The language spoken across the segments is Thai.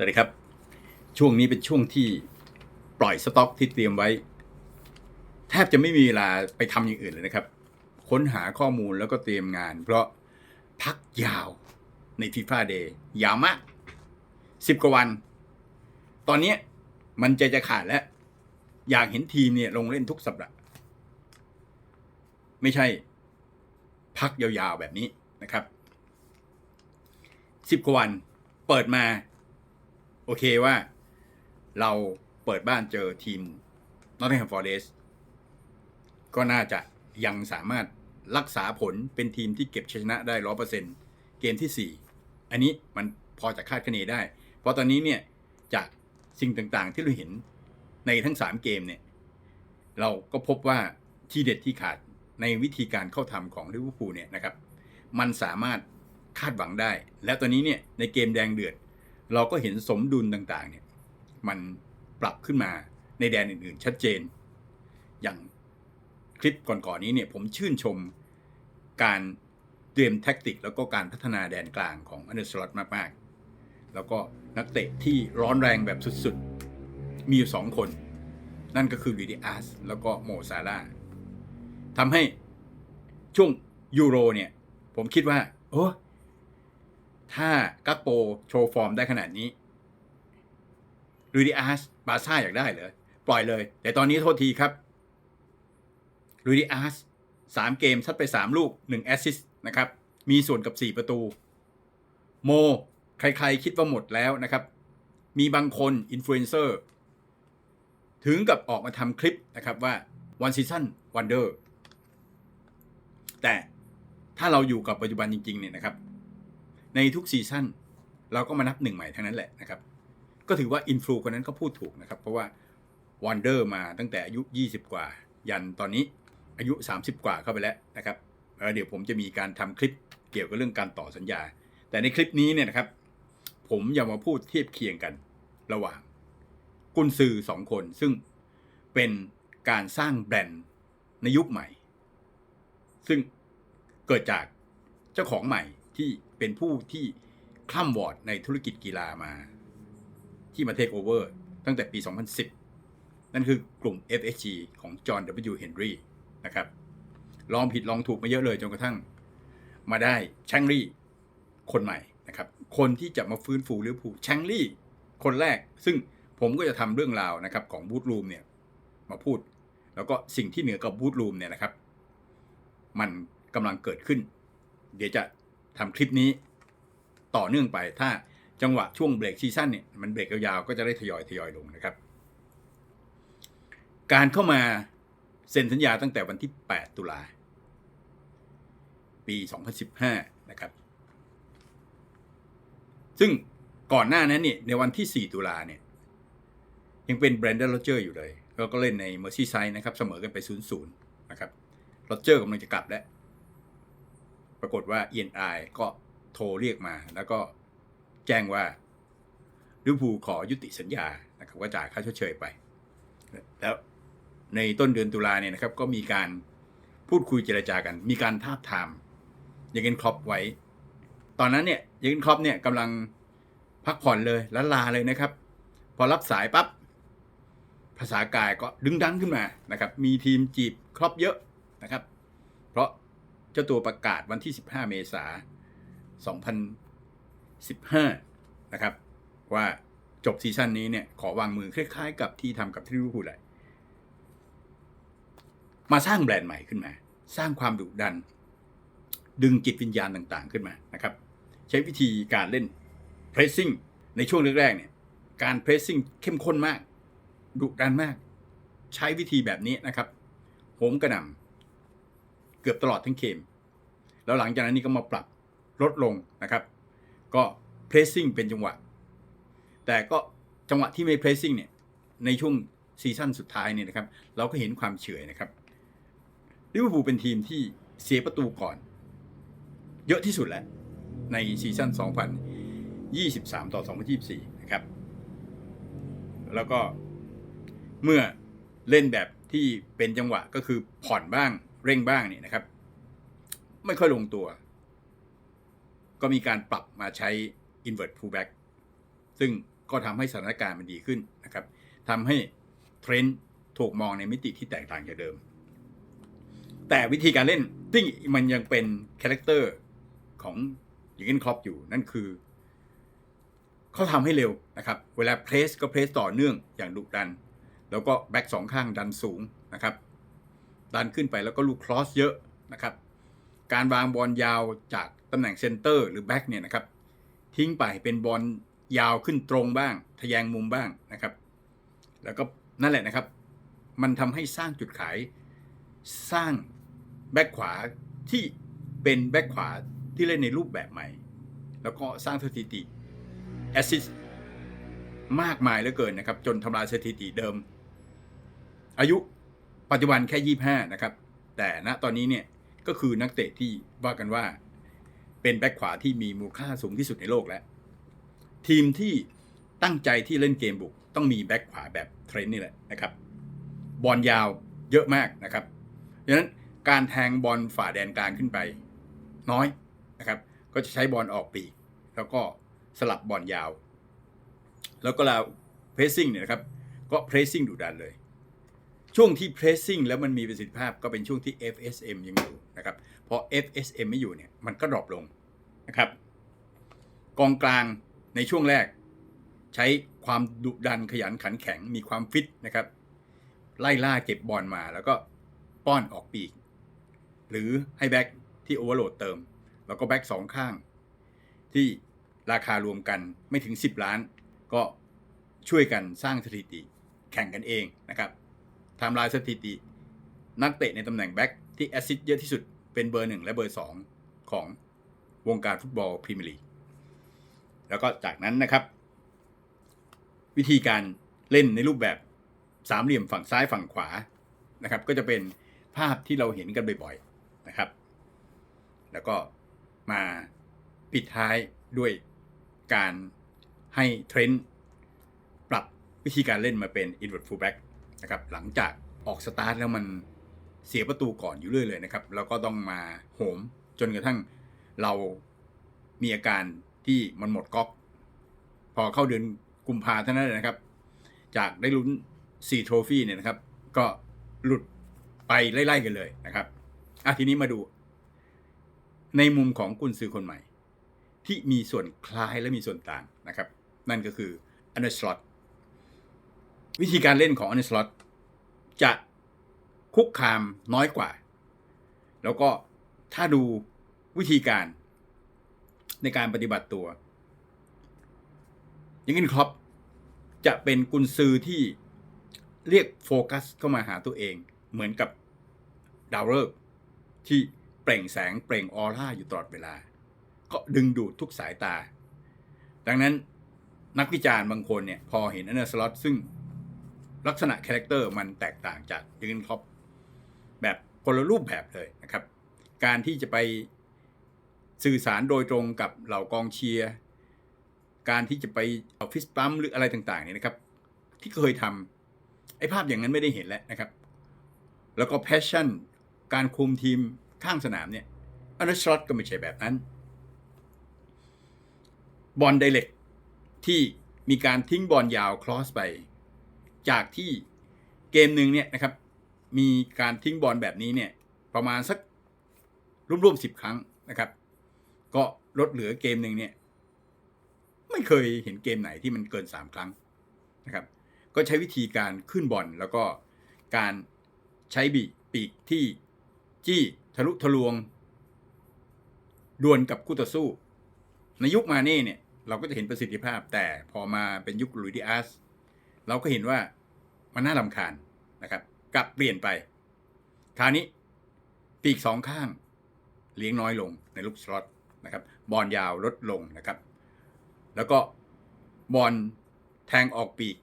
สวัสดีครับ ช่วงนี้เป็นช่วงที่ปล่อยสต็อกที่เตรียมไว้ แทบจะไม่มีเวลาไปทำอย่างอื่นเลยนะครับ ค้นหาข้อมูลแล้วก็เตรียมงาน เพราะพักยาวในฟีฟ่าเดย์ยาวมากสิบกว่าวัน ตอนนี้มันใจจะขาดแล้ว อยากเห็นทีมเนี่ยลงเล่นทุกสัปดาห์ไม่ใช่ พักยาวๆแบบนี้นะครับสิบกว่าวันเปิดมา โอเคว่า เราเปิดบ้านเจอทีม Nottingham Forest ก็น่าจะยังสามารถรักษาผลเป็นทีมที่เก็บชนะได้ร้อเปอร์เซ็นเกมที่ 4 อันนี้มันพอจะคาดคะเนได้ เพราะตอนนี้เนี่ยจากสิ่งต่างๆที่เราเห็นในทั้ง 3 เกมเนี่ย เราก็พบว่าที่เด็ดที่ขาดในวิธีการเข้าทำของลิเวอร์พูลเนี่ยนะครับ มันสามารถคาดหวังได้ แล้วตอนนี้เนี่ยในเกมแดงเดือด เราก็เห็นสมดุลต่างๆเนี่ยมันปรับขึ้นมาในแดนอื่นๆ ชัดเจน อย่างคลิปก่อนๆนี้เนี่ยผมชื่นชมการเตรียมแท็กติก แล้วก็การพัฒนาแดนกลางของอันเดอร์สล็อตมากๆ แล้วก็นักเตะที่ร้อนแรงแบบสุดๆ มีอยู่สองคน นั่นก็คือลูดิอาสแล้วก็โมซาร่าทำให้ช่วงยูโรเนี่ย ผมคิดว่า โอ้ ถ้ากักโปโชว์ฟอร์มได้ขนาดนี้ลูดิอาสบาซ่าอยากได้เหรอ ปล่อยเลย แต่ตอนนี้โทษทีครับลูดิอาสสามเกมซัดไปสามลูกหนึ่งแอสซิสต์นะครับ มีส่วนกับสี่ประตู โม ใครๆคิดว่าหมดแล้วนะครับ มีบางคนอินฟลูเอนเซอร์ถึงกับออกมาทำคลิปนะครับว่า one season wonder แต่ถ้าเราอยู่กับปัจจุบันจริงๆเนี่ยนะครับ ในทุกซีซั่นเราก็มานับหนึ่งใหม่ทั้งนั้นแหละนะครับ ก็ถือว่าอินฟลูคนนั้นก็พูดถูกนะครับ เพราะว่าวันเดอร์มาตั้งแต่อายุ 20 กว่า ยันตอนนี้อายุ 30 กว่าเข้าไปแล้วนะครับเดี๋ยวผมจะมีการทำคลิปเกี่ยวกับเรื่องการต่อสัญญา แต่ในคลิปนี้เนี่ยนะครับ ผมอยากมาพูดเทียบเคียงกันระหว่าง กุนซือสองคน ซึ่งเป็นการสร้างแบรนด์ในยุคใหม่ ซึ่งเกิดจากเจ้าของใหม่ที่ เป็นผู้ที่คล่ำวอร์ดในธุรกิจกีฬามา ที่มาเทคโอเวอร์ตั้งแต่ปี 2010 นั่นคือกลุ่ม FSG ของจอห์น W. Henry นะครับ ลองผิดลองถูกมาเยอะเลยจนกระทั่ง มาได้แชงลี่ คนใหม่นะครับ คนที่จะมาฟื้นฟูลิเวอร์พูลแชงลี่ คนแรก ซึ่งผมก็จะทำเรื่องราวนะครับของบูธรูมเนี่ยมาพูด แล้วก็สิ่งที่เหนือกับบูธรูมเนี่ยนะครับ มันกำลังเกิดขึ้น เดี๋ยวจะ ทำคลิปนี้ต่อเนื่องไป ถ้าจังหวะช่วงเบรกซีซั่นเนี่ยมันเบรกยาวๆก็จะได้ทยอยทยอยลงนะครับ การเข้ามาเซ็นสัญญาตั้งแต่วันที่ 8 ตุลาปี 2015 นะครับ ซึ่งก่อนหน้านั้นเนี่ยในวันที่ 4 ตุลาเนี่ยยังเป็นแบรนด์โรเจอร์อยู่เลย แล้วก็เล่นในเมอร์ซี่ไซด์นะครับ เสมอกันไป 0-0 นะครับโรเจอร์กำลังจะกลับแล้ว ปรากฏว่า ENI ก็โทรเรียกมา แล้วก็แจ้งว่าลิเวอร์พูลขอยุติสัญญานะครับก็จ่ายค่าชดเชยไป แล้วในต้นเดือนตุลาเนี่ยนะครับ ก็มีการพูดคุยเจรจากัน มีการทาบทามยังเกนครอปไว้ ตอนนั้นเนี่ยยังเกนครอปเนี่ยกำลังพักผ่อนเลยละลาเลยนะครับ พอรับสายปับ๊บภาษากายก็ดึงดังขึ้นมานะครับ มีทีมจีบครอปเยอะนะครับ เจ้าตัวประกาศวันที่ 15 เมษายน2015 นะครับ ว่าจบซีซั่นนี้เนี่ย ขอวางมือคล้ายๆ กับที่ทำกับที่ลิเวอร์พูลเลยมาสร้างแบรนด์ใหม่ขึ้นมา สร้างความดุดัน ดึงจิตวิญญาณต่างๆขึ้นมานะครับ ใช้วิธีการเล่น pressing ในช่วงแรกๆเนี่ยการ pressing เข้มข้นมาก ดุดันมาก ใช้วิธีแบบนี้นะครับโหมกระหน่ำ กือบตลอดทั้งเกม แล้วหลังจากนั้นนี่ก็มาปรับลดลงนะครับ ก็ pressing เป็นจังหวะ แต่ก็จังหวะที่ไม่ pressing เนี่ยในช่วงซีซั่นสุดท้ายเนี่ยนะครับ เราก็เห็นความเฉยนะครับลิเวอร์พูลเป็นทีมที่เสียประตูก่อน เยอะที่สุดแล้ว ในซีซั่น2023 ต่อ 2024 นะครับ แล้วก็เมื่อเล่นแบบที่เป็นจังหวะก็คือผ่อนบ้าง เร่งบ้างเนี่ยนะครับ ไม่ค่อยลงตัว ก็มีการปรับมาใช้ invert fullback ซึ่งก็ทำให้สถานการณ์มันดีขึ้นนะครับทำให้เทรนด์ถูกมองในมิติที่แตกต่างจากเดิม แต่วิธีการเล่นที่มันยังเป็นคาแรคเตอร์ของยูเกนครอปอยู่นั่นคือ เขาทำให้เร็วนะครับ เวลาเพรสก็เพรสต่อเนื่องอย่างดุดัน แล้วก็แบ็กสองข้างดันสูงนะครับ ดันขึ้นไปแล้วก็ลูกครอสเยอะนะครับ การวางบอลยาวจากตำแหน่งเซนเตอร์หรือแบ็กเนี่ยนะครับ ทิ้งไปเป็นบอลยาวขึ้นตรงบ้าง ทะแยงมุมบ้างนะครับ แล้วก็นั่นแหละนะครับ มันทำให้สร้างจุดขาย สร้างแบ็กขวาที่เป็นแบ็กขวาที่เล่นในรูปแบบใหม่ แล้วก็สร้างสถิติแอสซิสมากมายเหลือเกินนะครับ จนทำลายสถิติเดิม อายุ ปัจจุบันแค่ 25 นะครับ แต่ณตอนนี้เนี่ยก็คือนักเตะที่ว่ากันว่า เป็นแบ็คขวาที่มีมูลค่าสูงที่สุดในโลกแล้ว ทีมที่ตั้งใจที่เล่นเกมบุก ต้องมีแบ็คขวาแบบเทรนนี่แหละนะครับ บอลยาวเยอะมากนะครับดังนั้นการแทงบอลฝ่าแดนกลางขึ้นไป น้อยนะครับ ก็จะใช้บอลออกปีก แล้วก็สลับบอลยาว แล้วก็เราเพรสซิ่งเนี่ยนะครับ ก็เพรสซิ่งดุดันเลย ช่วงที่เพรสซิ่งแล้วมันมีประสิทธิภาพก็เป็นช่วงที่ FSM ยังอยู่นะครับพอ FSM ไม่อยู่เนี่ยมันก็ดรอปลงนะครับกองกลางในช่วงแรก ใช้ความดุดันขยันขันแข็งมีความฟิตนะครับ ไล่ล่าเก็บบอลมาแล้วก็ป้อนออกปีก หรือให้แบ็กที่โอเวอร์โหลดเติม แล้วก็แบ็กสองข้าง ที่ราคารวมกันไม่ถึง 10 ล้าน ก็ช่วยกันสร้างสถิติแข่งกันเองนะครับ ทำลายสถิติ นักเตะในตำแหน่งแบ็กที่แอสซิสต์เยอะที่สุดเป็นเบอร์หนึ่งและเบอร์สองของวงการฟุตบอลพรีเมียร์ลีกแล้วก็จากนั้นนะครับ วิธีการเล่นในรูปแบบสามเหลี่ยมฝั่งซ้ายฝั่งขวานะครับ ก็จะเป็นภาพที่เราเห็นกันบ่อยๆนะครับ แล้วก็มาปิดท้ายด้วยการให้เทรนด์ปรับวิธีการเล่นมาเป็น inward fullback นะครับหลังจากออกสตาร์ทแล้วมันเสียประตูก่อนอยู่เรื่อยเลยนะครับ แล้วก็ต้องมาโหมจนกระทั่งเรามีอาการที่มันหมดก๊อก พอเข้าเดือนกุมภาเท่านั้นนะครับ จากได้ลุ้น4โทรฟี่เนี่ยนะครับ ก็หลุดไปไล่ๆกันเลยนะครับอะทีนี้มาดู ในมุมของกุนซือคนใหม่ ที่มีส่วนคล้ายและมีส่วนต่างนะครับ นั่นก็คืออันเดอร์สล็อต วิธีการเล่นของอันสล็อตจะคุกคามน้อยกว่า แล้วก็ถ้าดูวิธีการในการปฏิบัติตัว ยังกินครอปจะเป็นกุนซือที่เรียกโฟกัสเข้ามาหาตัวเอง เหมือนกับดาวฤกษ์ที่เปล่งแสงเปล่งออร่าอยู่ตลอดเวลา ก็ดึงดูดทุกสายตา ดังนั้นนักวิจารณ์บางคนเนี่ย พอเห็นอันเดอร์สล็อตซึ่ง ลักษณะคาแรคเตอร์มันแตกต่างจากยูเกนครอปแบบคนละรูปแบบเลยนะครับ การที่จะไปสื่อสารโดยตรงกับเหล่ากองเชียร์การที่จะไปเอาฟิสปั๊มหรืออะไรต่างๆเนี่ยนะครับ ที่เคยทำไอ้ภาพอย่างนั้นไม่ได้เห็นแล้วนะครับ แล้วก็แพชชั่นการคุมทีมข้างสนามเนี่ยอันเดอร์สล็อตก็ไม่ใช่แบบนั้น บอลไดเรกที่มีการทิ้งบอลยาวคลอสไป จากที่เกมหนึ่งเนี่ยนะครับ มีการทิ้งบอลแบบนี้เนี่ยประมาณสักร่วมๆสิบครั้งนะครับ ก็ลดเหลือเกมหนึ่งเนี่ยไม่เคยเห็นเกมไหนที่มันเกินสามครั้งนะครับ ก็ใช้วิธีการขึ้นบอลแล้วก็การใช้บีปีกที่จี้ทะลุทะลวงดวลกับคู่ต่อสู้ ในยุคมาเน่เนี่ย เราก็จะเห็นประสิทธิภาพ แต่พอมาเป็นยุคลุยดิอาสเราก็เห็นว่า มันน่าลำคาญนะครับ กลับเปลี่ยนไปคราวนี้ปีกสองข้างเลี้ยงน้อยลงในลูกสล็อตนะครับ บอลยาวลดลงนะครับ แล้วก็บอลแทงออกปีก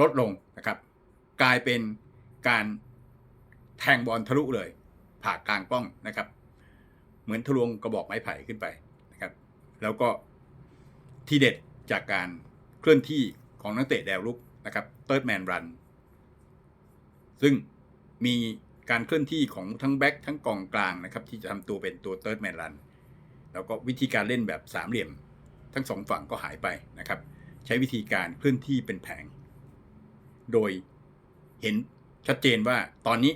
ลดลงนะครับ กลายเป็นการแทงบอลทะลุเลย ผ่ากลางป้องนะครับ เหมือนทะลวงกระบอกไม้ไผ่ขึ้นไปนะครับ แล้วก็ที่เด็ดจากการเคลื่อนที่ของนักเตะแนวลุก นะครับเติร์ดแมนรันซึ่งมีการเคลื่อนที่ของทั้งแบ็คทั้งกองกลางนะครับ ที่จะทำตัวเป็นตัวเติร์ดแมนรันแล้วก็วิธีการเล่นแบบสามเหลี่ยม ทั้งสองฝั่งก็หายไปนะครับ ใช้วิธีการเคลื่อนที่เป็นแผง โดยเห็นชัดเจนว่าตอนนี้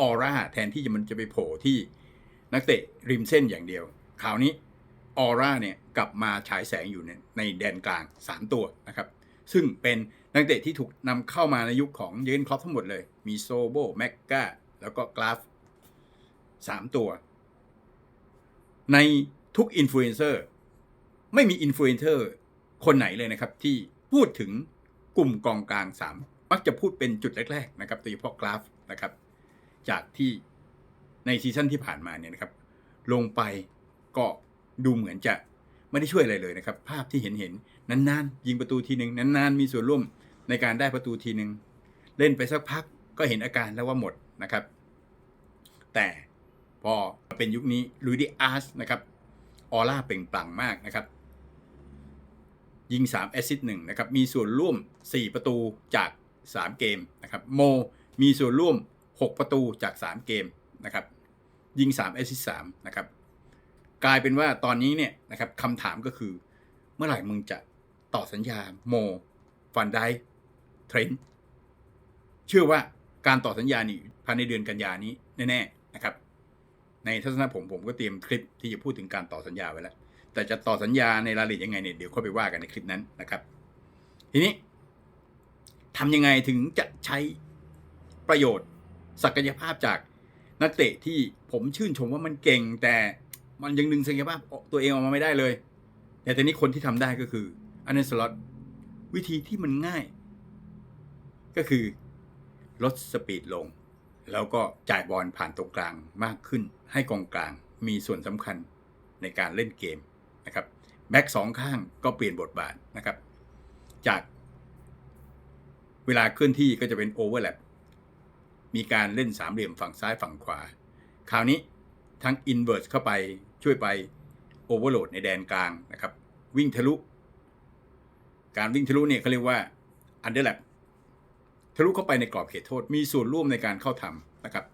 ออร่าแทนที่จะมันจะไปโผล่ที่นักเตะริมเส้นอย่างเดียวคราวนี้ออร่าเนี่ยกลับมาฉายแสงอยู่ในในแดนกลาง 3 ตัวนะครับ ซึ่งเป็น นักเตะที่ถูกนำเข้ามาในยุคของเยนคลอปทั้งหมดเลย มีโซโบแมกกาแล้วก็กราฟสามตัว ในทุกอินฟลูเอนเซอร์ไม่มีอินฟลูเอนเซอร์คนไหนเลยนะครับ ที่พูดถึงกลุ่มกองกลาง3มักจะพูดเป็นจุดแรก ๆ นะครับโดยเฉพาะกราฟนะครับ จากที่ในซีซั่นที่ผ่านมาเนี่ยนะครับ ลงไปก็ดูเหมือนจะไม่ได้ช่วยอะไรเลยนะครับ ภาพที่เห็นเห็นนานๆ ยิงประตูทีหนึ่งนานๆ มีส่วนร่วม ในการได้ประตูทีหนึ่งเล่นไปสักพักก็เห็นอาการแล้วว่าหมดนะครับ แต่พอเป็นยุคนี้ลุยดิอาร์สนะครับออร่าเปล่งปลั่งมากนะครับ ยิง 3 แอสซิสต์หนึ่งนะครับ มีส่วนร่วม 4 ประตูจาก 3 เกมนะครับโมมีส่วนร่วม 6 ประตูจาก 3 เกมนะครับ ยิง 3 แอสซิสต์3นะครับ กลายเป็นว่าตอนนี้เนี่ยนะครับคำถามก็คือ เมื่อไหร่มึงจะต่อสัญญาโมฟันได ทรนต์เชื่อว่าการต่อสัญญานี่ภายในเดือนกันยานี้แน่ๆนะครับ ในทัศนะผมผมก็เตรียมคลิปที่จะพูดถึงการต่อสัญญาไว้แล้ว แต่จะต่อสัญญาในรายละเอียดยังไงเนี่ยเดี๋ยวค่อยไปว่ากันในคลิปนั้นนะครับ ทีนี้ทำยังไงถึงจะใช้ประโยชน์ศักยภาพจากนักเตะที่ผมชื่นชมว่ามันเก่ง แต่มันยังดึงศักยภาพตัวเองออกมาไม่ได้เลย แต่ตอนนี้คนที่ทำได้ก็คืออันเนสล็อตวิธีที่มันง่าย ก็คือลดสปีดลง แล้วก็จ่ายบอลผ่านตรงกลางมากขึ้น ให้กองกลางมีส่วนสำคัญในการเล่นเกมนะครับแบ็กสองข้างก็เปลี่ยนบทบาทนะครับ จากเวลาเคลื่อนที่ก็จะเป็นโอเวอร์แลปมีการเล่นสามเหลี่ยมฝั่งซ้ายฝั่งขวา คราวนี้ทั้งอินเวอร์สเข้าไปช่วยไปโอเวอร์โหลดในแดนกลางนะครับ วิ่งทะลุ การวิ่งทะลุเนี่ยเขาเรียกว่าอันเดอร์แลป ทะลุเข้าไปในกรอบเขตโทษ มีส่วนร่วมในการเข้าทำนะครับ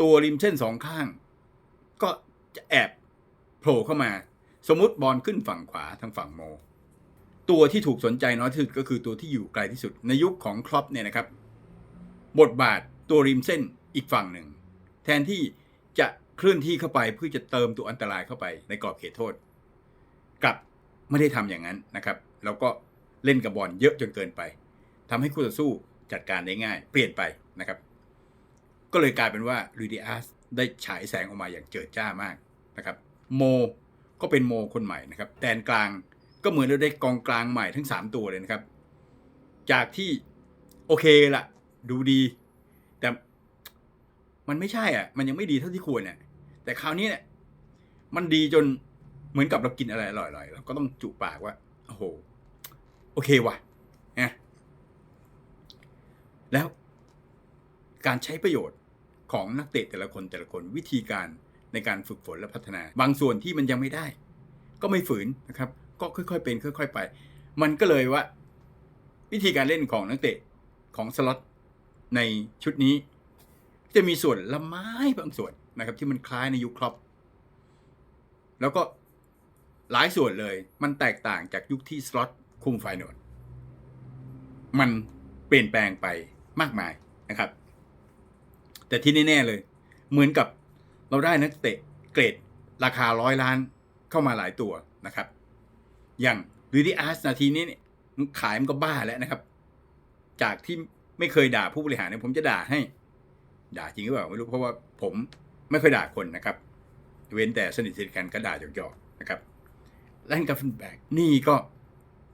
ตัวริมเส้นสองข้าง ก็จะแอบโผล่เข้ามา สมมติบอลขึ้นฝั่งขวาทางฝั่งโม ตัวที่ถูกสนใจน้อยที่สุดก็คือตัวที่อยู่ไกลที่สุดในยุคของครอปเนี่ยนะครับ บทบาทตัวริมเส้นอีกฝั่งหนึ่ง แทนที่จะเคลื่อนที่เข้าไปเพื่อจะเติมตัวอันตรายเข้าไปในกรอบเขตโทษ กลับไม่ได้ทำอย่างนั้นนะครับ แล้วก็เล่นกับบอลเยอะจนเกินไปทำให้คู่ต่อสู้ จัดการได้ง่าย เปลี่ยนไปนะครับ ก็เลยกลายเป็นว่าลูดิอาสได้ฉายแสงออกมาอย่างเจิดจ้ามากนะครับโมก็เป็นโมคนใหม่นะครับแดนกลางก็เหมือนเราได้กองกลางใหม่ทั้ง 3 ตัวเลยนะครับ จากที่โอเคละดูดี แต่มันไม่ใช่อะ มันยังไม่ดีเท่าที่ควรเนี่ยแต่คราวนี้เนี่ยมันดีจนเหมือนกับเรากินอะไรอร่อยๆเราก็ต้องจุปากว่าโอ้โหโอเคว่ะนะ แล้วการใช้ประโยชน์ของนักเตะแต่ละคนแต่ละคนวิธีการในการฝึกฝนและพัฒนา บางส่วนที่มันยังไม่ได้ ก็ไม่ฝืนนะครับ ก็ค่อยๆ เป็น ค่อย ๆ ไป มันก็เลยว่า วิธีการเล่นของนักเตะของสล็อตในชุดนี้ จะมีส่วนละไม้บางส่วนนะครับ ที่มันคล้ายในยุคครอปแล้วก็หลายส่วนเลย มันแตกต่างจากยุคที่สล็อตคุมไฟโนดมันเปลี่ยนแปลงไป มากมายนะครับ แต่ที่แน่ๆเลย เหมือนกับเราได้นักเตะเกรดราคาร้อยล้านเข้ามาหลายตัวนะครับ อย่างลูดิอาร์สนาทีนี้เนี่ยขายมันก็บ้าแล้วนะครับ จากที่ไม่เคยด่าผู้บริหารเนี่ยผมจะด่าให้ ด่าจริงหรือเปล่าไม่รู้เพราะว่าผมไม่เคยด่าคนนะครับ เว้นแต่สนิทสนิทกันก็ด่าหยอกๆนะครับแลนกับฟันแบกนี่ก็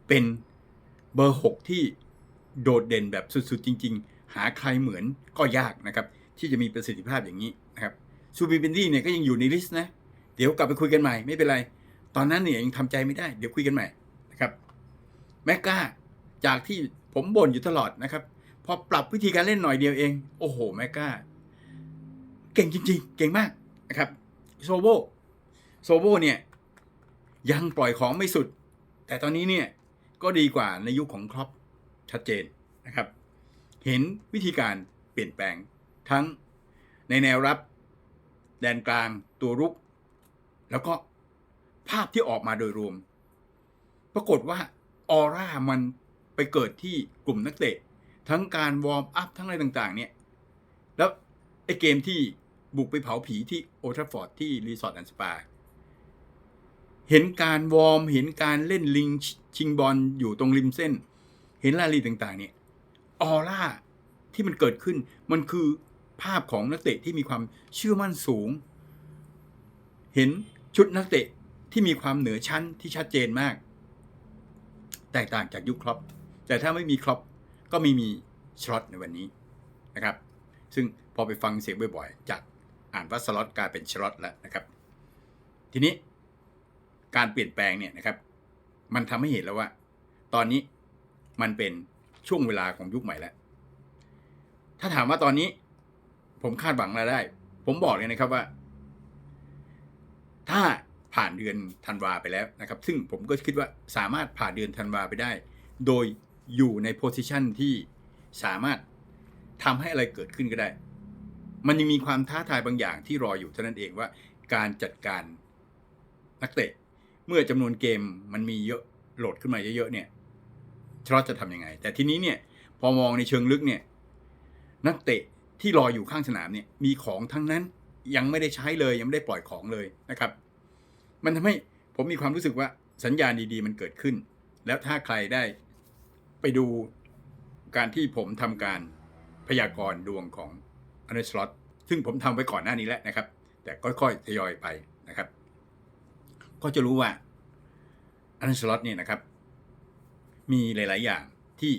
เป็นเบอร์หกที่โดดเด่นแบบสุดๆจริงๆ หาใครเหมือนก็ยากนะครับ ที่จะมีประสิทธิภาพอย่างนี้นะครับซูบิเบนดี้เนี่ยก็ยังอยู่ในลิสต์นะ เดี๋ยวกลับไปคุยกันใหม่ไม่เป็นไร ตอนนั้นเนี่ยยังทำใจไม่ได้ เดี๋ยวคุยกันใหม่นะครับแมกกาจากที่ผมบ่นอยู่ตลอดนะครับพอปรับวิธีการเล่นหน่อยเดียวเอง โอ้โหแมกกาเก่งจริง ๆ เก่งมากนะครับโซโบโซโบเนี่ยยังปล่อยของไม่สุด แต่ตอนนี้เนี่ยก็ดีกว่าในยุคของครอปชัดเจนนะครับ เห็นวิธีการเปลี่ยนแปลงทั้งในแนวรับ แดนกลางตัวรุก แล้วก็ภาพที่ออกมาโดยรวม ปรากฏว่าออร่ามันไปเกิดที่กลุ่มนักเตะ ทั้งการวอร์มอัพทั้งอะไรต่างๆ เนี่ย แล้วไอ้เกมที่บุกไปเผาผีที่โอทราฟอร์ดที่รีสอร์ทแอนด์สปา เห็นการวอร์ม เห็นการเล่นลิงชิงบอลอยู่ตรงริมเส้น เห็นราลีต่างๆ เนี่ย ออร่าที่มันเกิดขึ้น มันคือภาพของนักเตะที่มีความเชื่อมั่นสูง เห็นชุดนักเตะที่มีความเหนือชั้นที่ชัดเจนมาก แตกต่างจากยุคครอปแต่ถ้าไม่มีครอปก็ไม่มีชลอตในวันนี้นะครับ ซึ่งพอไปฟังเสียงบ่อยๆ จากอ่านว่าสล็อตกลายเป็นชลอตแล้วนะครับ ทีนี้การเปลี่ยนแปลงเนี่ยนะครับ มันทำให้เห็นแล้วว่า ตอนนี้มันเป็น ช่วงเวลาของยุคใหม่แล้ว ถ้าถามว่าตอนนี้ ผมคาดหวังอะไรได้ ผมบอกเลยนะครับว่า ถ้าผ่านเดือนธันวาไปแล้วนะครับ ซึ่งผมก็คิดว่าสามารถผ่านเดือนธันวาไปได้ โดยอยู่ในโพสิชันที่สามารถทำให้อะไรเกิดขึ้นก็ได้ มันยังมีความท้าทายบางอย่างที่รออยู่เท่านั้นเองว่าการจัดการนักเตะ เมื่อจำนวนเกมมันมีเยอะโหลดขึ้นมาเยอะๆเนี่ย ชลอตจะทำยังไง แต่ทีนี้เนี่ยพอมองในเชิงลึกเนี่ยนักเตะที่รออยู่ข้างสนามเนี่ยมีของทั้งนั้นยังไม่ได้ใช้เลยยังไม่ได้ปล่อยของเลยนะครับ มันทำให้ผมมีความรู้สึกว่าสัญญาณดีๆ มันเกิดขึ้น แล้วถ้าใครได้ไปดูการที่ผมทำการพยากรณ์ดวงของอันเดอร์สล็อตซึ่งผมทำไว้ก่อนหน้านี้แล้วนะครับ แต่ค่อยๆทยอยไปนะครับ ก็จะรู้ว่าอันเดอร์สล็อตเนี่ยนะครับ มีหลาย ๆ อย่างที่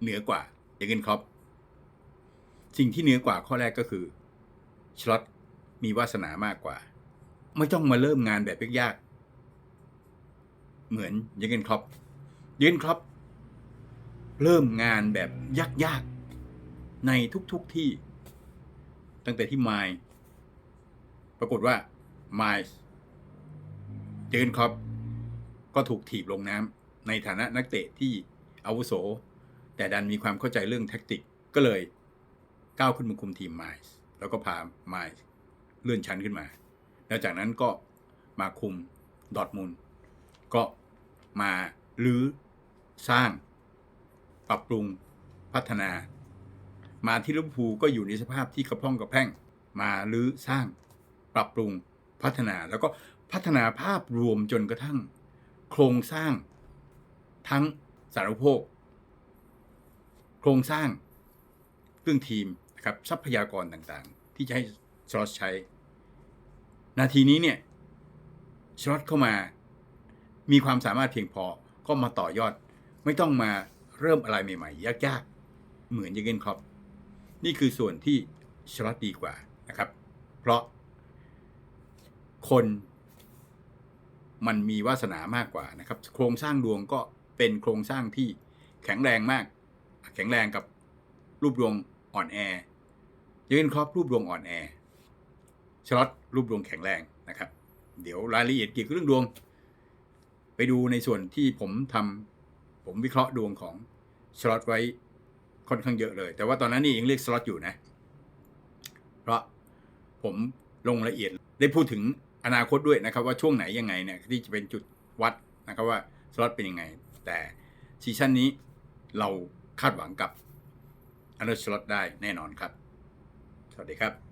เหนือกว่าเยเกนครอปสิ่งที่เหนือกว่าข้อแรกก็คือชลอตมีวาสนามากกว่า ไม่ต้องมาเริ่มงานแบบยากๆเหมือนเยเกนครอปเยเกนครอปเริ่มงานแบบยากๆในทุกๆที่ ตั้งแต่ที่ไมล์ปรากฏว่าไมล์เยเกนครอปก็ถูกถีบลงน้ำ ในฐานะนักเตะที่อาวุโส แต่ดันมีความเข้าใจเรื่องแท็กติกก็เลยก้าวขึ้นมาคุมทีมไมล์แล้วก็พาไมล์เลื่อนชั้นขึ้นมา แล้วจากนั้นก็มาคุมดอทมุนก็มาลื้อสร้าง ปรับปรุงพัฒนา มาที่ลิเวอร์พูลก็อยู่ในสภาพที่กระพร่องกระแพร่ง มาลื้อสร้าง ปรับปรุงพัฒนาแล้วก็พัฒนาภาพรวมจนกระทั่ง โครงสร้าง ทั้งสารุโภค โครงสร้างเครื่องทีมนะครับทรัพยากรต่างๆ ที่จะให้สล็อตใช้ นาทีนี้เนี่ยสล็อตเข้ามามีความสามารถเพียงพอก็มาต่อยอด ไม่ต้องมาเริ่มอะไรใหม่ๆ ยากๆ เหมือนเยเกนครอปนี่คือส่วนที่สล็อตดีกว่านะครับ เพราะคนมันมีวาสนามากกว่านะครับ โครงสร้างดวงก็ เป็นโครงสร้างที่แข็งแรงมาก แข็งแรงกับรูปดวงอ่อนแอยเกนครอปรูปดวงอ่อนแอชลอตรูปดวงแข็งแรงนะครับ เดี๋ยวรายละเอียดเกี่ยวกับเรื่องดวง ไปดูในส่วนที่ผมทำผมวิเคราะห์ดวงของสล็อตไว้ค่อนข้างเยอะเลย แต่ว่าตอนนั้นนี่ยังเรียกสล็อตอยู่นะ เพราะผมลงละเอียดได้พูดถึงอนาคตด้วยนะครับ ว่าช่วงไหนยังไงเนี่ยที่จะเป็นจุดวัดนะครับว่าสล็อตเป็นยังไง แต่ซีซั่นนี้เราคาดหวังกับอันเดอร์สล็อตได้แน่นอนครับ สวัสดีครับ